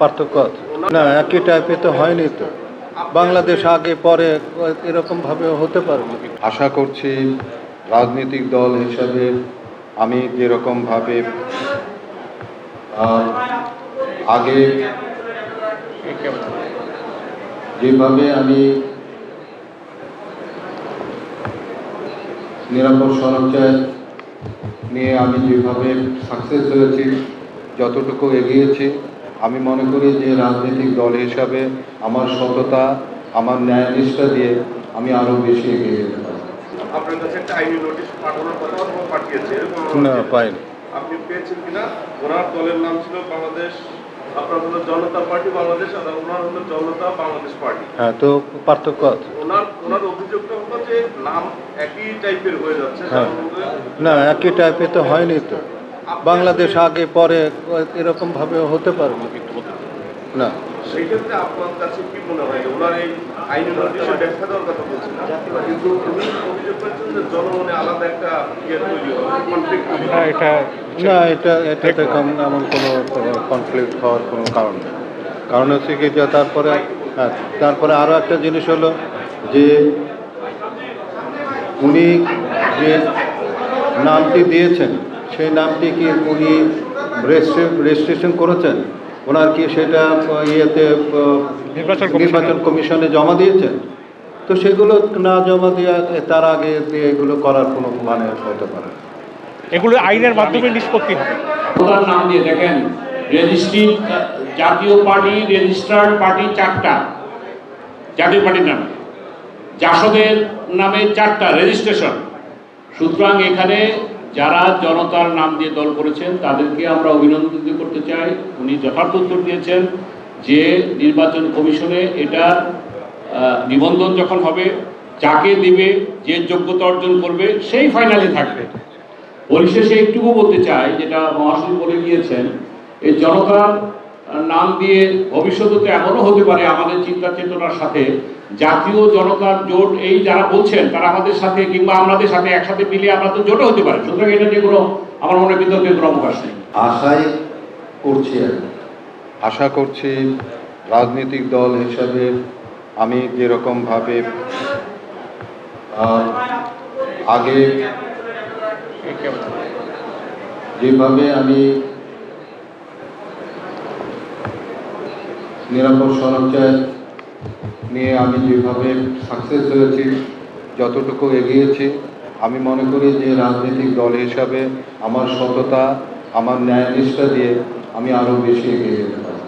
পার্থক্য আছে না, একই টাইপে তো হয়নি তো বাংলাদেশ আগে, পরে এরকম ভাবে হতে পারে না। আশা করছি রাজনৈতিক দল হিসাবে আমি যেরকমভাবে আগে যেভাবে আমি নিরাপদ সরঞ্জাম নিয়ে আমি যেভাবে সাকসেস হয়েছি, যতটুকু এগিয়েছি আমি মনে করি যে রাজনৈতিক দল হিসাবে আমার সততা আমার ন্যায়নিষ্ঠা দিয়ে আমি আরও বেশি এগিয়ে যেতে পারি। আপনার কাছে একটা আইনি নোটিশ পাঠানোর কথা পাঠিয়েছে না পাইনি। আপনি পেয়েছেন কিনা? ওনার দলের নাম ছিল বাংলাদেশ আপনার হলো জনতা পার্টি বাংলাদেশ আর ওনার হলো জনতা বাংলাদেশ পার্টি। হ্যাঁ তো পার্থক্য আছে। ওনার ওনার অভিযোগটা হলো যে নাম একই টাইপের হয়ে যাচ্ছে হ্যাঁ। না একই টাইপে তো হয়নি তো। বাংলাদেশ আগে পরে এরকম ভাবে হতে পারে না। না আপনার কাছে কি মনে হয়? ওনার এই আইনি নোটিশে ব্যাখ্যা দেওয়ার কথা বলছেন কিন্তু উনি অভিযোগ করেছেন যে জনমনে আলাদা একটা ইয়ে তৈরি এটা না এটা এটাতে কম- এমন কোনো কনফ্লিক্ট হওয়ার কোনো কারণ নেই। কারণ হচ্ছে কি যে তারপরে হ্যাঁ তারপরে আরও একটা জিনিস হলো যে উনি যে নামটি দিয়েছেন সেই নামটি কি উনি রেজিস্ট্রেশন করেছেন? ওনার কি সেটা ইয়েতে নির্বাচন কমিশনে- জমা দিয়েছেন? তো সেগুলো না জমা দেওয়া তার আগে এগুলো করার কোনো মানে হতে পারে। এগুলো আইনের মাধ্যমে নিষ্পত্তি হবে। প্রধান নাম দিয়ে দেখেন রেজিস্ট্রি জাতীয় পার্টি রেজিস্টার্ড পার্টি চারটা। জাতীয় পার্টির নামে। জাসদের নামে চারটা রেজিস্ট্রেশন। সুতরাং এখানে যারা জনতার নাম দিয়ে দল করেছেন, তাদেরকে আমরা অভিনন্দন করতে চাই। উনি যথার্থ উত্তর দিয়েছেন যে নির্বাচন কমিশনে এটা নিবন্ধন যখন হবে, যাকে দিবে, যে যোগ্যতা অর্জন করবে, সেই ফাইনালে থাকবে। পরিশেষে একটুকু বলতে চাই, যেটা মহাশয় বলে গিয়েছেন এই জনতার নাম দিয়ে ভবিষ্যতে তো এমনও হতে পারে আমাদের চিন্তা চেতনার সাথে। জাতীয় জনতার জোট এই যারা বলছেন তারা আমাদের সাথে কিংবা আমাদের সাথে একসাথে মিলিয়ে আমরা তো জোটও হতে পারে। সুতরাং এটা নিয়ে কোনো আমার মনে বিতর্কের কোনো অবকাশ নেই। আশাই করছি আশা করছি রাজনৈতিক দল হিসাবে আমি যেরকমভাবে আগে যেভাবে আমি নিরাপদ সরঞ্জাম নিয়ে আমি যেভাবে সাকসেস হয়েছি, যতটুকু এগিয়েছি, আমি মনে করি যে রাজনৈতিক দল হিসাবে আমার সততা, আমার ন্যায়নিষ্ঠা দিয়ে আমি আরও বেশি এগিয়ে যেতে পারি